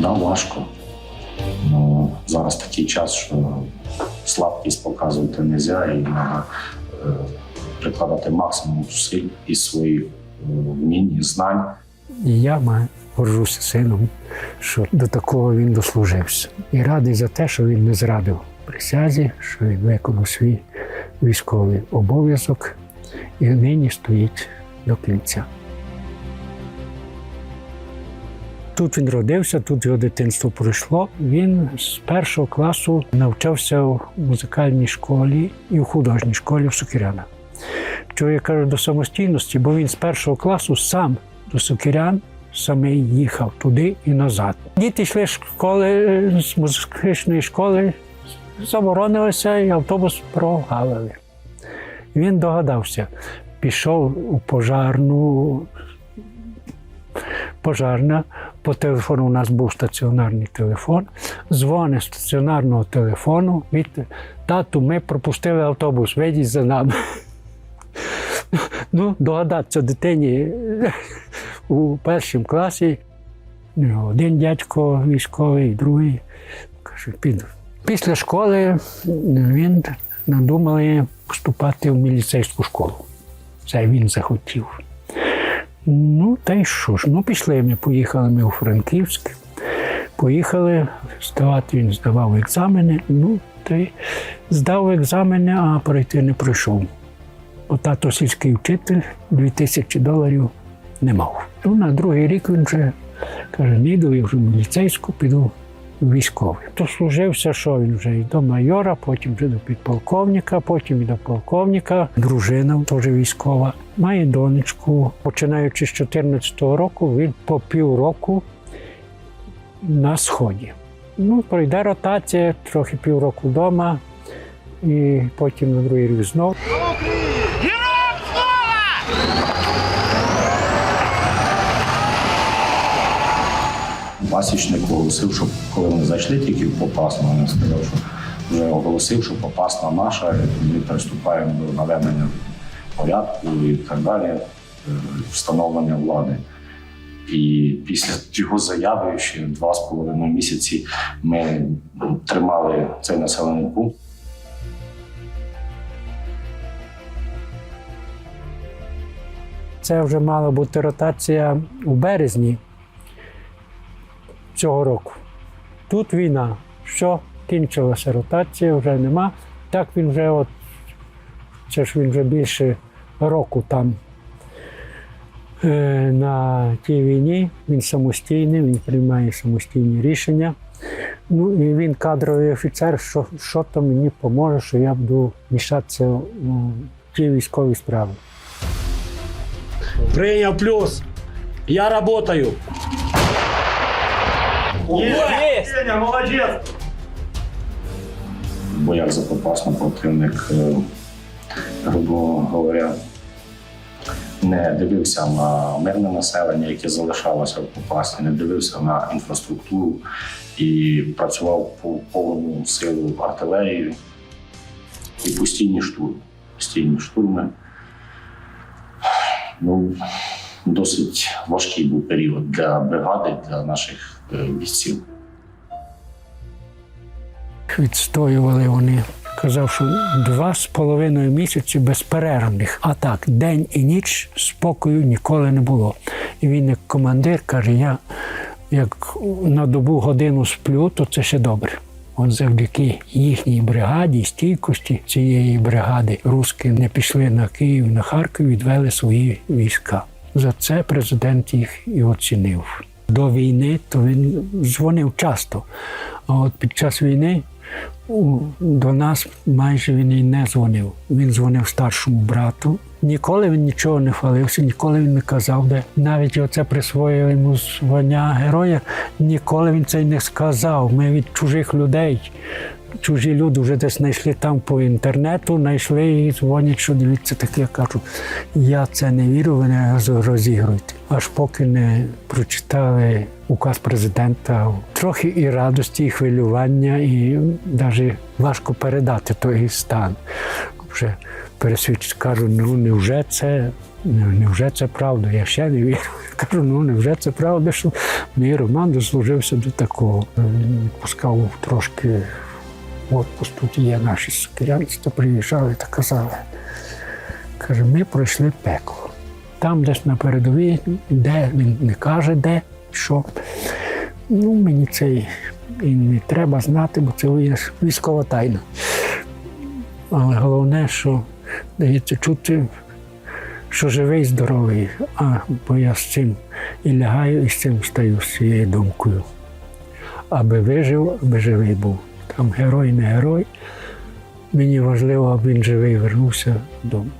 Да, важко. Ну, зараз такий час, що слабкість показувати не можна, і треба е, прикладати максимум зусиль із своїх е, вмінь і знань. Я маю горжуся сином, що до такого він дослужився. І радий за те, що він не зрадив присязі, що він виконав свій військовий обов'язок і нині стоїть до кінця. Тут він родився, тут його дитинство пройшло. Він з першого класу навчався в музикальній школі і в художній школі в Сокирянах. Чого я кажу до самостійності, бо він з першого класу сам до Сокирян саме їхав туди і назад. Діти йшли з школи е, з музичної школи, заборонилися і автобус прогавили. Він догадався, пішов у пожарну. Пожарна, по телефону у нас був стаціонарний телефон. Дзвонить стаціонарного телефону. Від тату, ми пропустили автобус, вийдіть за нами. Ну, догадатися дитині у першому класі. Один дядько військовий, другий. Каже, піду. Після школи він надумали поступати в міліцейську школу. Це він захотів. Ну, та й що ж? Ну, пішли ми, поїхали ми у Франківськ. Поїхали здавати, він здавав екзамени. Ну, та й здав екзамени, а пройти не пройшов. Бо тато сільський вчитель 2000 доларів не мав. Ну, на другий рік він вже каже, не йду я вже в міліцейську, піду військовий. То служився, що він вже і до майора, потім вже до підполковника, потім і до полковника. Дружина теж військова. Має донечку. Починаючи з 2014 року, він по півроку на сході. Ну, пройде ротація, трохи півроку вдома, і потім на другий рік знову. Пасічник оголосив, що коли ми зайшли тільки в Попасну, він сказав, що вже оголосив, що Попасна наша, і ми приступаємо до наведення порядку і так далі, е, встановлення влади. І після його заяви ще два з половиною місяці ми тримали цей населений пункт. Це вже мала бути ротація у березні цього року. Тут війна. Що кінчилася ротація, вже нема. Так він вже от, це ж він вже більше року там е, на тій війні. Він самостійний, він приймає самостійні рішення. Ну і він кадровий офіцер, що, що то мені поможе, що я буду мішатися у ті військові справи. Принял плюс. Я работаю. Сеня, молодец! бо як за противник, е, грубо говоря, не дивився на мирне населення, яке залишалося в Попасні, не дивився на інфраструктуру і працював по повну силу артилерії і постійні штурми. Постійні штурми. Ну, досить важкий був період для бригади, для наших бійців. відстоювали вони. Казав, що два з половиною місяці безперервних атак, день і ніч спокою ніколи не було. І він, як командир, каже: я як на добу годину сплю, то це ще добре. От завдяки їхній бригаді, стійкості цієї бригади, руски не пішли на Київ, на Харків, відвели свої війська. За це президент їх і оцінив. До війни то він дзвонив часто. А от під час війни до нас майже він і не дзвонив. Він дзвонив старшому брату. Ніколи він нічого не хвалився, ніколи він не казав, де навіть оце присвоїли йому звання героя. Ніколи він це й не сказав. Ми від чужих людей. Чужі люди вже десь знайшли там по інтернету, знайшли і дзвонять, що дивіться таке. Я кажу, я це не вірю, ви не. Аж поки не прочитали указ президента. Трохи і радості, і хвилювання, і навіть важко передати той стан. Вже пересвідчити, кажу, ну невже це «Ну, невже це правда? Я ще не вірю. Кажу, ну невже це правда, що мій Роман дослужився до такого. Він відпускав трошки відпуск. Тут є наші сокирянці, приїжджали та казали. Каже, ми пройшли пекло. Там десь на передовій, де він не каже, де, що. Ну, мені це і не треба знати, бо це військова тайна. Але головне, що дається чути, що живий, здоровий. А бо я з цим і лягаю, і з цим стаю з цією думкою. Аби вижив, аби живий був. Там герой, не герой. Мені важливо, аби він живий вернувся додому.